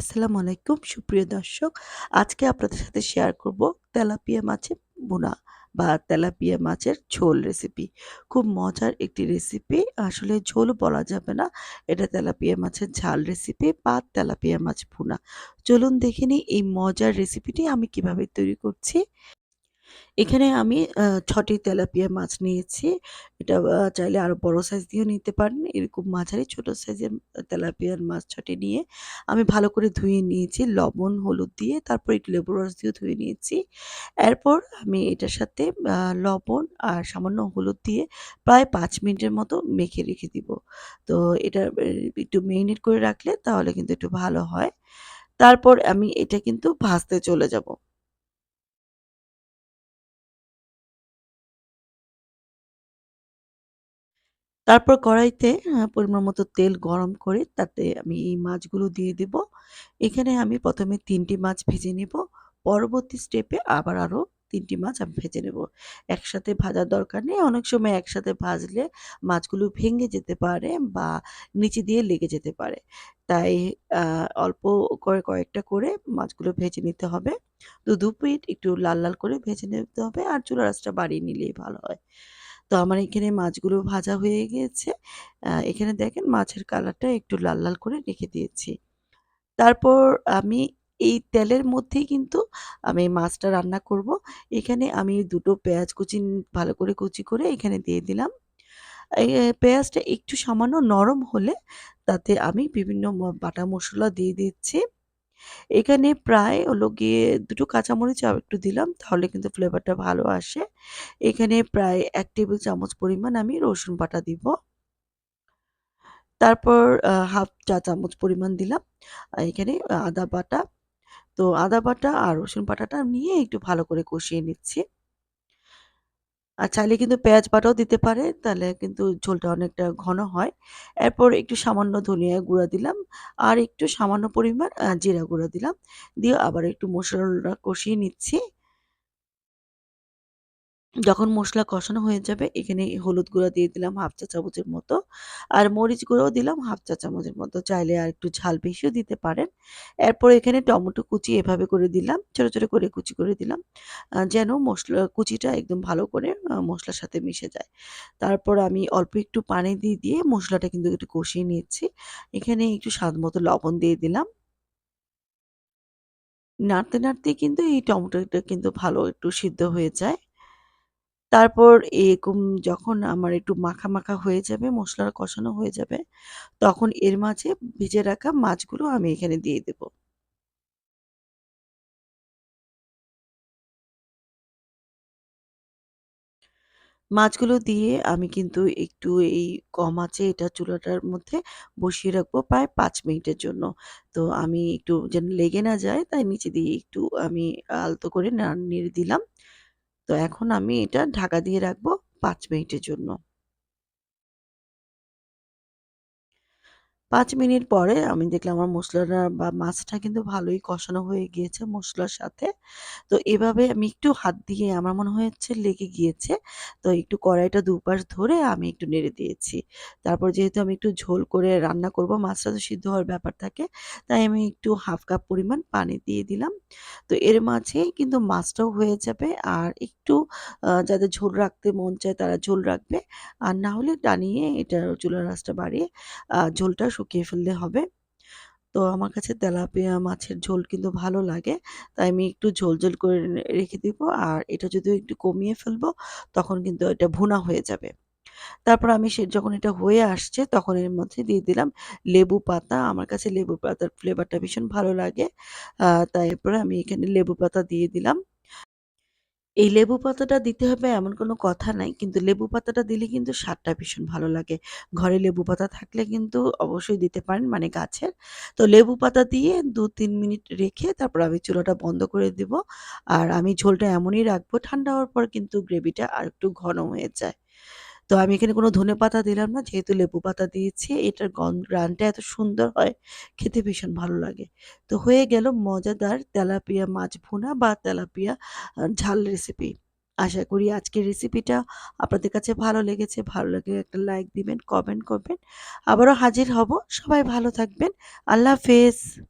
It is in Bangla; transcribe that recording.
আসসালামু আলাইকুম, সুপ্রিয় দর্শক। আজকে আপনাদের সাথে শেয়ার করব তেলাপিয়া মাছের বোনা বা তেলাপিয়া মাছের ঝোল রেসিপি খুব মজার একটি রেসিপি আসলে ঝোল বলা যাবে না। এটা তেলাপিয়া মাছের ঝাল রেসিপি বা তেলাপিয়া মাছ ভুনা। চলুন দেখে নিই এই মজার রেসিপিটি আমি কীভাবে তৈরি করছি। এখানে আমি ছটি তেলাপিয়া মাছ নিয়েছি। এটা চাইলে আরও বড় সাইজ দিয়েও নিতে পারেন। এরকম মাঝারি ছোট সাইজের তেলাপিয়ার মাছ ৬ টি নিয়ে আমি ভালো করে ধুয়ে নিয়েছি লবণ, হলুদ দিয়ে তারপর একটু লেবুর রস দিয়েও ধুয়ে নিয়েছি। এরপর আমি এটার সাথে লবণ আর সামান্য হলুদ দিয়ে প্রায় পাঁচ মিনিটের মতো মেখে রেখে দিব। তো এটা একটু মেরিনেট করে রাখলে তাহলে কিন্তু একটু ভালো হয়। তারপর আমি এটা কিন্তু ভাজতে চলে যাব। তারপর কড়াইতে পরিমাণ মতো তেল গরম করে তাতে আমি এই মাছগুলো দিয়ে দিব। এখানে আমি প্রথমে তিনটি মাছ ভেজে নেব পরবর্তী স্টেপে আবার আরও তিনটি মাছ আমি ভেজে নেব। একসাথে ভাজার দরকার নেই। অনেক সময় একসাথে ভাজলে মাছগুলো ভেঙে যেতে পারে বা নিচে দিয়ে লেগে যেতে পারে। তাই অল্প করে কয়েকটা করে মাছগুলো ভেজে নিতে হবে। তো ২ পিঠ একটু লাল, লাল করে ভেজে নিতে হবে আর চুলার আঁচটা বাড়িয়ে নিলেই ভালো হয়। তো আমার এখানে মাছগুলো ভাজা হয়ে গিয়েছে। এখানে দেখেন মাছের কালারটা একটু লাল, লাল করে রেখে দিয়েছি। তারপর আমি এই তেলের মধ্যেই কিন্তু আমি মাছটা রান্না করব। এখানে আমি দুটো পেঁয়াজ কুচি ভালো করে কুচি করে এখানে দিয়ে দিলাম। পেঁয়াজটা একটু সামান্য নরম হলে তাতে আমি বিভিন্ন বাটা মশলা দিয়ে দিচ্ছি। এখানে প্রায় হলো গিয়ে দুটো কাঁচামরিচ একটু দিলাম, তাহলে কিন্তু ফ্লেভারটা ভালো আসে। এখানে প্রায় এক টেবিল চামচ পরিমাণ আমি রসুন বাটা দিব। তারপর হাফ চা চামচ পরিমাণ দিলাম এখানে আদা বাটা। তো আদা বাটা আর রসুন বাটাটা নিয়ে একটু ভালো করে কষিয়ে নিচ্ছি। আর চাইলে কিন্তু পেঁয়াজ বাটাও দিতে পারে, তাহলে কিন্তু ঝোলটা অনেকটা ঘন হয়। এরপর একটু সামান্য ধনিয়া গুঁড়া দিলাম আর একটু সামান্য পরিমাণ জিরা গুঁড়া দিলাম। দিয়ে আবার একটু মশলাটা কষিয়ে নিচ্ছি। যখন মশলা কষানো হয়ে যাবে এখানে হলুদ গুঁড়া দিয়ে দিলাম 1/2 চা চামচের মতো। আর মরিচ গুঁড়াও দিলাম 1/2 চা চামচের মতো। চাইলে আর একটু ঝাল বেশিও দিতে পারেন। এরপর এখানে টমেটো কুচি এভাবে করে দিলাম। ছোট, ছোট করে কুচি করে দিলাম। যেন মশলা কুচিটা একদম ভালো করে মশলার সাথে মিশে যায়। তারপর আমি অল্প একটু পানি দিয়ে, দিয়ে মশলাটা কিন্তু একটু কষিয়ে নিচ্ছি। এখানে একটু স্বাদ মতো লবণ দিয়ে দিলাম। নাড়তে, নাড়তে কিন্তু এই টমেটোটা কিন্তু ভালো একটু সিদ্ধ হয়ে যায়। তারপর এরকম যখন আমার একটু মাখা, মাখা হয়ে যাবে, মসলাটা কষানো হয়ে যাবে, তখন এর মাঝে ভিজে রাখা মাছগুলো আমি এখানে দিয়ে দেব। মাছগুলো দিয়ে আমি কিন্তু একটু এই কম আছে এটা চুলাটার মধ্যে বসিয়ে রাখব প্রায় পাঁচ মিনিটের জন্য। তো আমি একটু যেন লেগে না যায় তাই নিচে দিয়ে একটু আমি আলতো করে নেড়ে দিলাম। তো এখন আমি এটা ঢাকা দিয়ে রাখব পাঁচ মিনিটের জন্য। ৫ মিনিট পরে আমি দেখলাম আমার মশলাটা বা মাছটা কিন্তু ভালোই কষানো হয়ে গিয়েছে মশলার সাথে। তো এভাবে আমি একটু হাত দিয়ে আমার মনে হয়েছে লেগে গিয়েছে। তো একটু কড়াইটা দুপাশ ধরে আমি একটু নেড়ে দিয়েছি। তারপর যেহেতু আমি একটু ঝোল করে রান্না করব, মাছটা তো সিদ্ধ হওয়ার ব্যাপার থাকে। তাই আমি একটু 1/2 কাপ পরিমাণ পানি দিয়ে দিলাম। তো এর মাঝেই কিন্তু মাছটাও হয়ে যাবে আর একটু যাদের ঝোল রাখতে মন চায় তারা ঝোল রাখবে। আর না হলে টানিয়ে এটা চুলার আঁচটা বাড়িয়ে ঝোলটা শুকিয়ে ফেললে হবে। তো আমার কাছে তেলাপিয়া মাছের ঝোল কিন্তু ভালো লাগে। তাই আমি একটু ঝোল, ঝোল করে রেখে দিব। আর এটা যদি একটু কমিয়ে ফেলব তখন কিন্তু এটা ভুনা হয়ে যাবে। তারপর আমি সে যখন এটা হয়ে আসছে তখন এর মধ্যে দিয়ে দিলাম লেবু পাতা। আমার কাছে লেবু পাতার ফ্লেভারটা ভীষণ ভালো লাগে। এরপরে আমি এখানে লেবু পাতা দিয়ে দিলাম। এই লেবু পাতাটা দিতে হবে এমন কোনো কথা নাই। কিন্তু লেবু পাতাটা দিলে কিন্তু স্বাদটা ভীষণ ভালো লাগে। ঘরে লেবু পাতা থাকলে কিন্তু অবশ্যই দিতে পারেন মানে গাছের। তো লেবু পাতা দিয়ে ২-৩ মিনিট রেখে তারপর আমি চুলাটা বন্ধ করে দিব। আর আমি ঝোলটা এমনই রাখব, ঠান্ডা হওয়ার পর কিন্তু গ্রেভিটা আর একটু ঘন হয়ে যায়। তো আমি এখানে কোনো ধনেপাতা দিলাম না। যেহেতু লেবু পাতা দিয়েছি এটার গন ঘ্রাণটা এত সুন্দর হয়, খেতে ভীষণ ভালো লাগে। তো হয়ে গেল মজাদার তেলাপিয়া মাছ ভুনা বা তেলাপিয়া ঝাল রেসিপি। আশা করি আজকের রেসিপিটা আপনাদের কাছে ভালো লেগেছে। ভালো লাগলে একটা লাইক দিবেন, কমেন্ট করবেন। আবারও হাজির হব। সবাই ভালো থাকবেন। আল্লাহ হাফেজ।